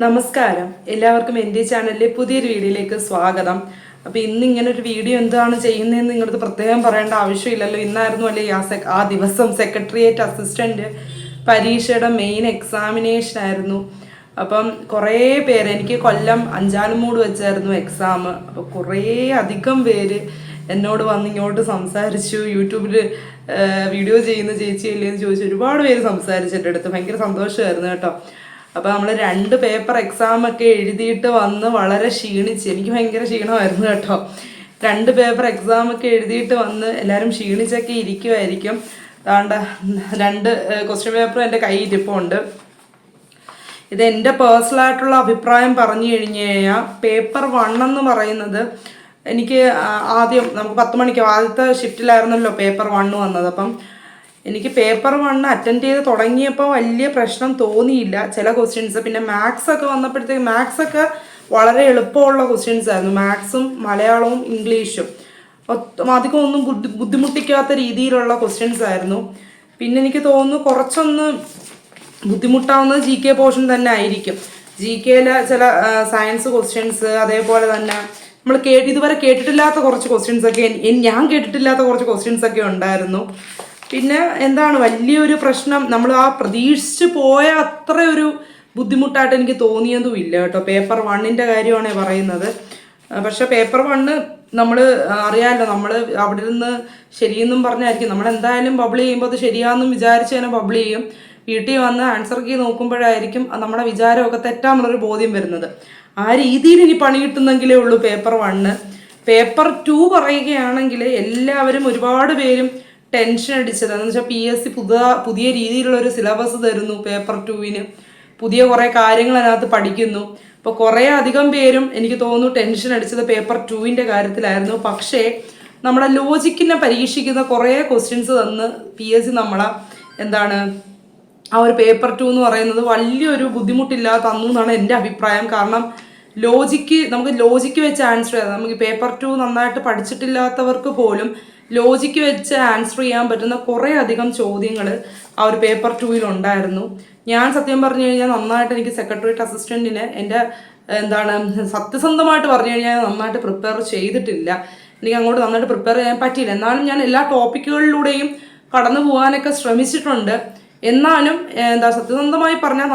നമസ്കാരം. എല്ലാവർക്കും എന്റെ ചാനലിലെ പുതിയൊരു വീഡിയോയിലേക്ക് സ്വാഗതം. അപ്പോൾ ഇന്ന് ഇങ്ങനെ ഒരു വീഡിയോ എന്താണ് ചെയ്യുന്നതെന്ന് നിങ്ങളത് പ്രത്യേകം പറയേണ്ട ആവശ്യമില്ലല്ലോ. ഇന്നായിരുന്നു അല്ലേ ആ സെ ആ ദിവസം സെക്രട്ടേറിയറ്റ് അസിസ്റ്റന്റ് പരീക്ഷയുടെ മെയിൻ എക്സാമിനേഷൻ ആയിരുന്നു. അപ്പം കുറേ പേര് എനിക്ക് കൊല്ലം അഞ്ചാലുമൂട് വെച്ചായിരുന്നു എക്സാം അപ്പോൾ കുറേ അധികം പേര് എന്നോട് വന്ന് ഇങ്ങോട്ട് സംസാരിച്ചു. യൂട്യൂബിൽ വീഡിയോ ചെയ്യുന്ന ചേച്ചിയല്ലേ എന്ന് ചോദിച്ചു. ഒരുപാട് പേര് സംസാരിച്ചു ഭയങ്കര സന്തോഷമായിരുന്നു കേട്ടോ. അപ്പോൾ നമ്മൾ രണ്ട് പേപ്പർ എക്സാം ഒക്കെ എഴുതിയിട്ട് വന്ന് വളരെ ക്ഷീണിച്ച് എനിക്ക് ഭയങ്കര ക്ഷീണമായിരുന്നു കേട്ടോ. രണ്ട് പേപ്പർ എക്സാം ഒക്കെ എഴുതിയിട്ട് വന്ന് എല്ലാവരും ക്ഷീണിച്ചൊക്കെ ഇരിക്കുമായിരിക്കും താണ്ട രണ്ട് ക്വസ്റ്റ്യൻ പേപ്പറും എന്റെ കയ്യിൽ ഇരിപ്പുണ്ട് ഇത് എന്റെ പേഴ്സണൽ ആയിട്ടുള്ള അഭിപ്രായം പറഞ്ഞു കഴിഞ്ഞു കഴിഞ്ഞാൽ പേപ്പർ വൺ എന്ന് പറയുന്നത് എനിക്ക് ആദ്യം നമുക്ക് പത്ത് മണിക്ക് ആദ്യത്തെ ഷിഫ്റ്റിലായിരുന്നല്ലോ പേപ്പർ വണ്ണ് വന്നത്. അപ്പം എനിക്ക് പേപ്പർ വണ്ണ് അറ്റൻഡ് ചെയ്ത് തുടങ്ങിയപ്പോൾ വലിയ പ്രശ്നം തോന്നിയില്ല. ചില ക്വസ്റ്റ്യൻസ് പിന്നെ മാത്സ് ഒക്കെ വന്നപ്പോഴത്തേക്ക് മാത്സ് ഒക്കെ വളരെ എളുപ്പമുള്ള ക്വസ്റ്റ്യൻസ് ആയിരുന്നു. മാത്സും മലയാളവും ഇംഗ്ലീഷും. അധികം ഒന്നും ബുദ്ധി ബുദ്ധിമുട്ടിക്കാത്ത രീതിയിലുള്ള ക്വസ്റ്റ്യൻസ് ആയിരുന്നു. പിന്നെ എനിക്ക് തോന്നുന്നു കുറച്ചൊന്ന് ബുദ്ധിമുട്ടാവുന്നത് ജി കെ പോർഷൻ തന്നെ ആയിരിക്കും. ജി കെയിലെ ചില സയൻസ് ക്വസ്റ്റ്യൻസ് അതേപോലെ തന്നെ നമ്മൾ കേ ഇതുവരെ കേട്ടിട്ടില്ലാത്ത കുറച്ച് ക്വസ്റ്റ്യൻസ് ഒക്കെ ഞാൻ കേട്ടിട്ടില്ലാത്ത കുറച്ച് ക്വസ്റ്റ്യൻസ് ഒക്കെ ഉണ്ടായിരുന്നു. പിന്നെ എന്താണ് വലിയൊരു പ്രശ്നം? നമ്മൾ ആ പ്രതീക്ഷിച്ച് പോയ അത്ര ഒരു ബുദ്ധിമുട്ടായിട്ട് എനിക്ക് തോന്നിയതും ഇല്ല കേട്ടോ. പേപ്പർ വണ്ണിന്റെ കാര്യമാണ് പറയുന്നത്. പക്ഷേ പേപ്പർ വണ്ണ് നമ്മൾ അറിയാമല്ലോ നമ്മൾ അവിടെ നിന്ന് ശരിയെന്നും പറഞ്ഞായിരിക്കും. നമ്മൾ എന്തായാലും ബബിൾ ചെയ്യുമ്പോൾ അത് ശരിയാണെന്നും വിചാരിച്ച് തന്നെ ബബിൾ ചെയ്യും. വീട്ടിൽ വന്ന് ആൻസർ കീ നോക്കുമ്പോഴായിരിക്കും നമ്മുടെ വിചാരമൊക്കെ തെറ്റാന്നുള്ളൊരു ബോധ്യം വരുന്നത്. ആ രീതിയിൽ ഇനി പണി കിട്ടുന്നെങ്കിലേ ഉള്ളൂ പേപ്പർ വണ്ണ്. പേപ്പർ ടു പറയുകയാണെങ്കിൽ എല്ലാവരും ഒരുപാട് പേരും ടെൻഷൻ അടിച്ചത്. എന്ന് വെച്ചാൽ പി എസ് സി പുതിയ പുതിയ രീതിയിലുള്ള ഒരു സിലബസ് തരുന്നു പേപ്പർ ടുവിന് പുതിയ കുറേ കാര്യങ്ങൾ അതിനകത്ത് പഠിക്കുന്നു. അപ്പോൾ കുറേ അധികം പേരും എനിക്ക് തോന്നുന്നു ടെൻഷൻ അടിച്ചത് പേപ്പർ ടുവിന്റെ കാര്യത്തിലായിരുന്നു. പക്ഷേ നമ്മുടെ ലോജിക്കിനെ പരീക്ഷിക്കുന്ന കുറേ ക്വസ്റ്റ്യൻസ് തന്ന് പി എസ് സി നമ്മളെ എന്താണ് ആ ഒരു പേപ്പർ ടു എന്ന് പറയുന്നത് വലിയൊരു ബുദ്ധിമുട്ടില്ലാതെ തന്നു എന്നാണ് എന്റെ അഭിപ്രായം. കാരണം ലോജിക്ക് നമുക്ക് ലോജിക്ക് വെച്ച് ആൻസർ ചെയ്യാം നമുക്ക് പേപ്പർ ടു നന്നായിട്ട് പഠിച്ചിട്ടില്ലാത്തവർക്ക് പോലും ലോജിക്ക് വെച്ച് ആൻസർ ചെയ്യാൻ പറ്റുന്ന കുറേ അധികം ചോദ്യങ്ങൾ ആ ഒരു പേപ്പർ ടൂയിൽ ഉണ്ടായിരുന്നു. ഞാൻ സത്യം പറഞ്ഞു കഴിഞ്ഞാൽ നന്നായിട്ട് എനിക്ക് സെക്രട്ടറിയേറ്റ് അസിസ്റ്റന്റിന് എന്റെ എന്താണ് സത്യസന്ധമായിട്ട് പറഞ്ഞു കഴിഞ്ഞാൽ നന്നായിട്ട് പ്രിപ്പയർ ചെയ്തിട്ടില്ല. എനിക്ക് അങ്ങോട്ട് നന്നായിട്ട് പ്രിപ്പയർ ചെയ്യാൻ പറ്റിയില്ല. എന്നാലും ഞാൻ എല്ലാ ടോപ്പിക്കുകളിലൂടെയും കടന്നു പോകാനൊക്കെ ശ്രമിച്ചിട്ടുണ്ട്. എന്നാലും എന്താ സത്യസന്ധമായി പറഞ്ഞാൽ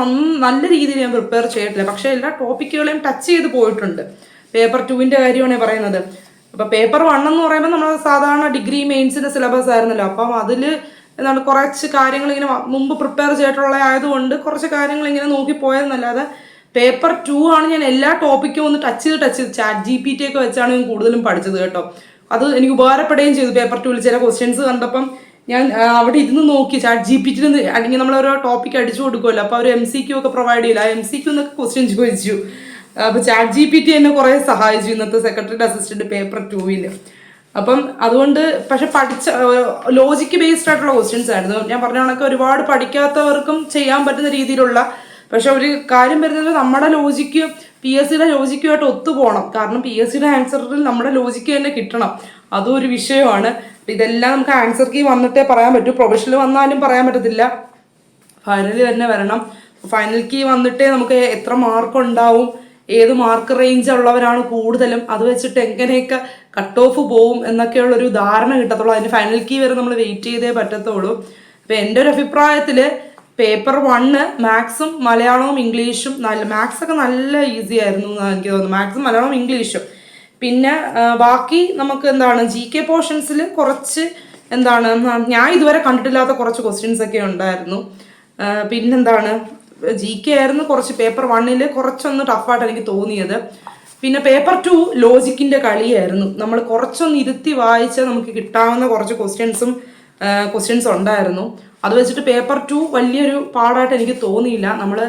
നല്ല രീതിയിൽ ഞാൻ പ്രിപ്പയർ ചെയ്തിട്ടില്ല. പക്ഷേ എല്ലാ ടോപ്പിക്കുകളെയും ടച്ച് ചെയ്ത് പോയിട്ടുണ്ട്. പേപ്പർ ടുവിന്റെ കാര്യമാണ് പറയുന്നത്. അപ്പോൾ പേപ്പർ വൺ എന്ന് പറയുമ്പോൾ നമ്മൾ സാധാരണ ഡിഗ്രി മെയിൻസിന്റെ സിലബസ് ആയിരുന്നല്ലോ. അപ്പം അതിൽ എന്താണ് കുറച്ച് കാര്യങ്ങൾ ഇങ്ങനെ മുമ്പ് പ്രിപ്പയർ ചെയ്തിട്ടുള്ള ആയതുകൊണ്ട് കുറച്ച് കാര്യങ്ങൾ ഇങ്ങനെ നോക്കി പോയതെന്നല്ലാതെ പേപ്പർ ടു ആണ് ഞാൻ എല്ലാ ടോപ്പിക്കും ഒന്ന് ടച്ച് ചെയ്ത് ടച്ച് ചെയ്ത് ചാറ്റ് ജി പി ടി ഒക്കെ വെച്ചാണ് ഞാൻ കൂടുതലും പഠിച്ചത് കേട്ടോ. അത് എനിക്ക് ഉപകാരപ്പെടുകയും ചെയ്തു. പേപ്പർ ടുവിൽ ചില ക്വസ്റ്റ്യൻസ് കണ്ടപ്പം ഞാൻ അവിടെ ഇരുന്ന് നോക്കി. ചാറ്റ് ജി പി ടിന്ന് അല്ലെങ്കിൽ നമ്മൾ ഓരോ ടോപ്പിക് അടിച്ചു കൊടുക്കുമല്ലോ അപ്പോൾ അവർ എം സി ക്യൂ ഒക്കെ പ്രൊവൈഡ് ചെയ്യില്ല ആ എം സി ക്യൂ എന്നൊക്കെ ക്വസ്റ്റ്യൻ ചോദിച്ചു. അപ്പോൾ ചാറ്റ് ജി പി ടി എന്നെ കുറേ സഹായിച്ചു ഇന്നത്തെ സെക്രട്ടറി അസിസ്റ്റന്റ് പേപ്പർ ടൂവിൽ അപ്പം അതുകൊണ്ട് പക്ഷെ പഠിച്ച ലോജിക്ക് ബേസ്ഡ് ആയിട്ടുള്ള ക്വസ്റ്റ്യൻസ് ആയിരുന്നു. ഞാൻ പറഞ്ഞ കണക്ക് ഒരുപാട് പഠിക്കാത്തവർക്കും ചെയ്യാൻ പറ്റുന്ന രീതിയിലുള്ള പക്ഷെ ഒരു കാര്യം വരുന്നത് നമ്മുടെ ലോജിക്ക് പി എസ് സിയുടെ ലോജിക്കുമായിട്ട് ഒത്തുപോകണം. കാരണം പി എസ് സിയുടെ ആൻസറിൽ നമ്മുടെ ലോജിക്ക് തന്നെ കിട്ടണം. അതും ഒരു വിഷയമാണ്. ഇതെല്ലാം നമുക്ക് ആൻസർ കീ വന്നിട്ടേ പറയാൻ പറ്റൂ. പ്രൊഫഷണൽ വന്നാലും പറയാൻ പറ്റത്തില്ല. ഫൈനലിൽ തന്നെ വരണം. ഫൈനൽ കീ വന്നിട്ടേ നമുക്ക് എത്ര മാർക്ക് ഉണ്ടാവും ഏത് മാർക്ക് റേഞ്ച് ഉള്ളവരാണ് കൂടുതലും അത് വെച്ചിട്ട് എങ്ങനെയൊക്കെ കട്ട് ഓഫ് പോവും എന്നൊക്കെയുള്ളൊരു ധാരണ കിട്ടത്തുള്ളൂ. അതിന് ഫൈനൽ കീ വരെ നമ്മൾ വെയിറ്റ് ചെയ്തേ പറ്റത്തുള്ളൂ. അപ്പോൾ എന്റെ ഒരു അഭിപ്രായത്തിൽ പേപ്പർ വണ്ണ് മാത്സും മലയാളവും ഇംഗ്ലീഷും നല്ല മാത്സൊക്കെ നല്ല ഈസി ആയിരുന്നു എനിക്ക് തോന്നുന്നു. മാത്സും മലയാളവും ഇംഗ്ലീഷും. പിന്നെ ബാക്കി നമുക്ക് എന്താണ് ജി കെ പോർഷൻസിൽ കുറച്ച് എന്താണ് ഞാൻ ഇതുവരെ കണ്ടിട്ടില്ലാത്ത കുറച്ച് ക്വസ്റ്റ്യൻസ് ഒക്കെ ഉണ്ടായിരുന്നു. പിന്നെന്താണ് ജി കെ ആയിരുന്നു കുറച്ച് പേപ്പർ വണ്ണിൽ കുറച്ചൊന്ന് ടഫായിട്ട് എനിക്ക് തോന്നിയത്. പിന്നെ പേപ്പർ ടു ലോജിക്കിന്റെ കളിയായിരുന്നു. നമ്മൾ കുറച്ചൊന്ന് ഇരുത്തി വായിച്ചാൽ നമുക്ക് കിട്ടാവുന്ന കുറച്ച് ക്വസ്റ്റ്യൻസും ക്വസ്റ്റ്യൻസ് ഉണ്ടായിരുന്നു. അത് വെച്ചിട്ട് പേപ്പർ ടു വലിയൊരു പാടായിട്ട് എനിക്ക് തോന്നിയില്ല. നമ്മൾ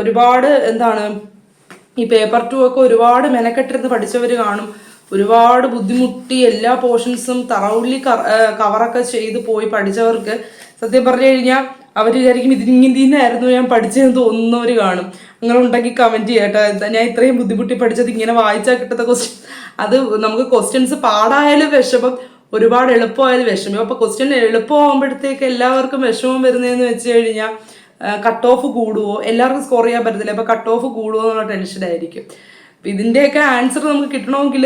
ഒരുപാട് എന്താണ് ഈ പേപ്പർ ടു ഒക്കെ ഒരുപാട് മെനക്കെട്ടിരുന്ന് പഠിച്ചവർ കാണും. ഒരുപാട് ബുദ്ധിമുട്ടി എല്ലാ പോർഷൻസും തറവുള്ളി കവറൊക്കെ ചെയ്ത് പോയി പഠിച്ചവർക്ക്. സത്യം പറഞ്ഞു കഴിഞ്ഞാൽ അവർ വിചാരിക്കും ഇതിനിങ്ങനെയായിരുന്നു ഞാൻ പഠിച്ചതെന്ന് തോന്നുന്നവർ കാണും. അങ്ങനെ ഉണ്ടെങ്കിൽ കമന്റ് ചെയ്യട്ടെ ഞാൻ ഇത്രയും ബുദ്ധിമുട്ടി പഠിച്ചത് ഇങ്ങനെ വായിച്ചാൽ കിട്ടുന്ന ക്വസ്റ്റ്യൻ അത് നമുക്ക് ക്വസ്റ്റ്യൻസ് പാടായാലും വിഷമം ഒരുപാട് എളുപ്പമായാലും വിഷമം. അപ്പോൾ ക്വസ്റ്റ്യൻ എളുപ്പമാകുമ്പോഴത്തേക്ക് എല്ലാവർക്കും വിഷമം വരുന്നതെന്ന് വെച്ച് കഴിഞ്ഞാൽ കട്ട് ഓഫ് കൂടുവോ? എല്ലാവർക്കും സ്കോർ ചെയ്യാൻ പറ്റത്തില്ല. അപ്പോൾ കട്ട് ഓഫ് കൂടുവോ എന്നുള്ള ടെൻഷനായിരിക്കും അപ്പം ഇതിന്റെയൊക്കെ ആൻസർ നമുക്ക് കിട്ടണമെങ്കിൽ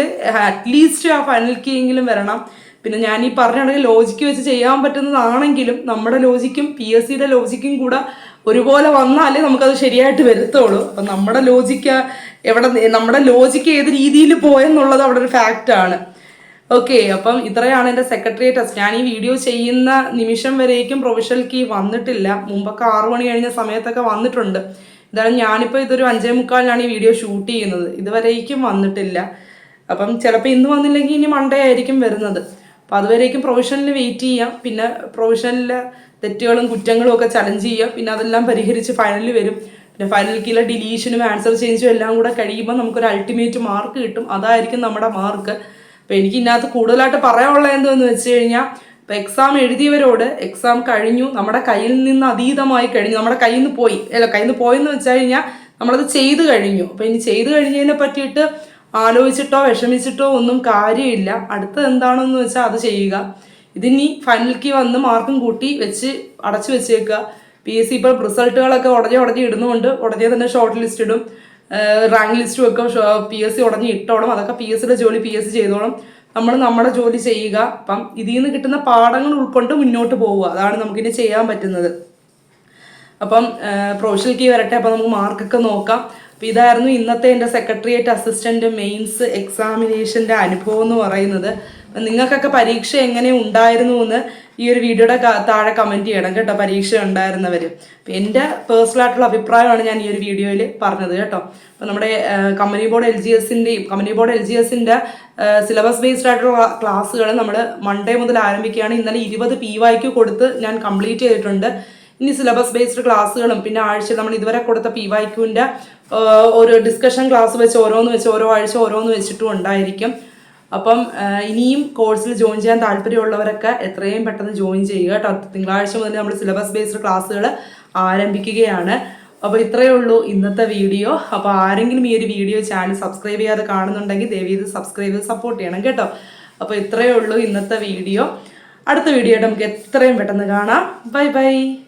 അറ്റ്ലീസ്റ്റ് ആ ഫൈനൽ കീ എങ്കിലും വരണം. പിന്നെ ഞാൻ ഈ പറഞ്ഞാണെങ്കിൽ ലോജിക്ക് വെച്ച് ചെയ്യാൻ പറ്റുന്നതാണെങ്കിലും നമ്മുടെ ലോജിക്കും പി എസ് സിയുടെ ലോജിക്കും കൂടെ ഒരുപോലെ വന്നാലേ നമുക്കത് ശരിയായിട്ട് വരുത്തുള്ളൂ. അപ്പം നമ്മുടെ ലോജിക്ക് എവിടെ നമ്മുടെ ലോജിക്ക് ഏത് രീതിയിൽ പോയെന്നുള്ളത് അവിടെ ഒരു ഫാക്റ്റാണ് ഓക്കെ അപ്പം ഇത്രയാണ് എന്റെ സെക്രട്ടറി ടെസ്റ്റ് ഞാൻ ഈ വീഡിയോ ചെയ്യുന്ന നിമിഷം വരേക്കും പ്രൊഫഷണൽ കീ വന്നിട്ടില്ല. മുമ്പൊക്കെ ആറു മണി കഴിഞ്ഞ സമയത്തൊക്കെ വന്നിട്ടുണ്ട്. എന്തായാലും ഞാനിപ്പോൾ ഇതൊരു അഞ്ചേ മുക്കാലിനാണ് ഈ വീഡിയോ ഷൂട്ട് ചെയ്യുന്നത്. ഇതുവരേക്കും വന്നിട്ടില്ല. അപ്പം ചിലപ്പോൾ ഇന്ന് വന്നില്ലെങ്കിൽ ഇനി മൺഡേ ആയിരിക്കും വരുന്നത്. അപ്പോൾ അതുവരേക്കും പ്രൊഫഷണലിന് വെയിറ്റ് ചെയ്യാം. പിന്നെ പ്രൊഫഷണലിലെ തെറ്റുകളും കുറ്റങ്ങളും ഒക്കെ ചലഞ്ച് ചെയ്യാം. പിന്നെ അതെല്ലാം പരിഹരിച്ച് ഫൈനലിൽ വരും. പിന്നെ ഫൈനൽ കീഴിലെ ഡിലീഷനും ആൻസർ ചേഞ്ചും എല്ലാം കൂടെ കഴിയുമ്പോൾ നമുക്കൊരു അൾട്ടിമേറ്റ് മാർക്ക് കിട്ടും. അതായിരിക്കും നമ്മുടെ മാർക്ക് അപ്പോൾ എനിക്ക് ഇതിനകത്ത് കൂടുതലായിട്ട് പറയാനുള്ളത് എന്തെന്ന് വെച്ച് കഴിഞ്ഞാൽ ഇപ്പോൾ എക്സാം എഴുതിയവരോട് എക്സാം കഴിഞ്ഞു നമ്മുടെ കയ്യിൽ നിന്ന് അതീതമായി കഴിഞ്ഞു നമ്മുടെ കയ്യിൽ നിന്ന് പോയി അല്ല കയ്യിൽ നിന്ന് പോയെന്ന് വെച്ച് കഴിഞ്ഞാൽ നമ്മളത് ചെയ്തു കഴിഞ്ഞു. അപ്പോൾ ഇനി ചെയ്തു കഴിഞ്ഞതിനെ പറ്റിയിട്ട് ആലോചിച്ചിട്ടോ വിഷമിച്ചിട്ടോ ഒന്നും കാര്യമില്ല. അടുത്തത് എന്താണെന്ന് വെച്ചാൽ അത് ചെയ്യുക. ഇതിനി ഫൈനലിക്ക് വന്ന് മാർക്കും കൂട്ടി വെച്ച് അടച്ചു വെച്ചേക്കുക. പി എസ് സി ഇപ്പോൾ റിസൾട്ടുകളൊക്കെ ഉടനെ ഉടനെ ഇടുന്നുണ്ട് ഉടനെ തന്നെ ഷോർട്ട് ലിസ്റ്റ് ഇടും. റാങ്ക് ലിസ്റ്റ് ഒക്കെ പി എസ് സി ഉടനെ ഇട്ടോണം. അതൊക്കെ പി എസ് സിയുടെ ജോലി പി എസ് സി ചെയ്തോണം. നമ്മൾ നമ്മുടെ ജോലി ചെയ്യുക. അപ്പം ഇതിൽ നിന്ന് കിട്ടുന്ന പാഠങ്ങൾ ഉൾക്കൊണ്ട് മുന്നോട്ട് പോവുക. അതാണ് നമുക്കിനി ചെയ്യാൻ പറ്റുന്നത്. അപ്പം പ്രൊഫഷണൽ കീ വരട്ടെ. അപ്പം നമുക്ക് മാർക്കൊക്കെ നോക്കാം. അപ്പം ഇതായിരുന്നു ഇന്നത്തെ എന്റെ സെക്രട്ടേറിയറ്റ് അസിസ്റ്റന്റ് മെയിൻസ് എക്സാമിനേഷന്റെ അനുഭവം എന്ന് പറയുന്നത്. നിങ്ങൾക്കൊക്കെ പരീക്ഷ എങ്ങനെ ഉണ്ടായിരുന്നു എന്ന് ഈ ഒരു വീഡിയോയുടെ താഴെ കമന്റ് ചെയ്യണം കേട്ടോ. പരീക്ഷ ഉണ്ടായിരുന്നവർ എന്റെ പേഴ്സണൽ ആയിട്ടുള്ള അഭിപ്രായമാണ് ഞാൻ ഈ ഒരു വീഡിയോയിൽ പറഞ്ഞത് കേട്ടോ. അപ്പം നമ്മുടെ കമ്പനി ബോർഡ് എൽ ജി എസിന്റെയും കമ്പനി ബോർഡ് എൽ ജി എസിന്റെ സിലബസ് ബേസ്ഡ് ആയിട്ടുള്ള ക്ലാസ്സുകൾ നമ്മൾ മൺഡേ മുതൽ ആരംഭിക്കുകയാണ്. ഇന്നലെ ഇരുപത് പി വൈക്ക് കൊടുത്ത് ഞാൻ കംപ്ലീറ്റ് ചെയ്തിട്ടുണ്ട്. ഇനി സിലബസ് ബേസ്ഡ് ക്ലാസ്സുകളും പിന്നെ ആഴ്ച നമ്മൾ ഇതുവരെ കൊടുത്ത പി വൈക്യുവിന്റെ ഒരു ഡിസ്കഷൻ ക്ലാസ് വെച്ച് ഓരോന്ന് വെച്ച് ഓരോ ആഴ്ച ഓരോന്ന് വെച്ചിട്ടും ഉണ്ടായിരിക്കും. അപ്പം ഇനിയും കോഴ്സിൽ ജോയിൻ ചെയ്യാൻ താല്പര്യമുള്ളവരൊക്കെ എത്രയും പെട്ടെന്ന് ജോയിൻ ചെയ്യുക കേട്ടോ. തിങ്കളാഴ്ച മുതൽ നമ്മൾ സിലബസ് ബേസ്ഡ് ക്ലാസ്സുകൾ ആരംഭിക്കുകയാണ്. അപ്പോൾ ഇത്രയേ ഉള്ളൂ ഇന്നത്തെ വീഡിയോ. അപ്പോൾ ആരെങ്കിലും ഈ ഒരു വീഡിയോ ചാനൽ സബ്സ്ക്രൈബ് ചെയ്യാതെ കാണുന്നുണ്ടെങ്കിൽ ദയവ് ചെയ്ത് സബ്സ്ക്രൈബ് ചെയ്ത് സപ്പോർട്ട് ചെയ്യണം കേട്ടോ. അപ്പോൾ ഇത്രയേ ഉള്ളൂ ഇന്നത്തെ വീഡിയോ. അടുത്ത വീഡിയോ നമുക്ക് എത്രയും പെട്ടെന്ന് കാണാം. Bye bye.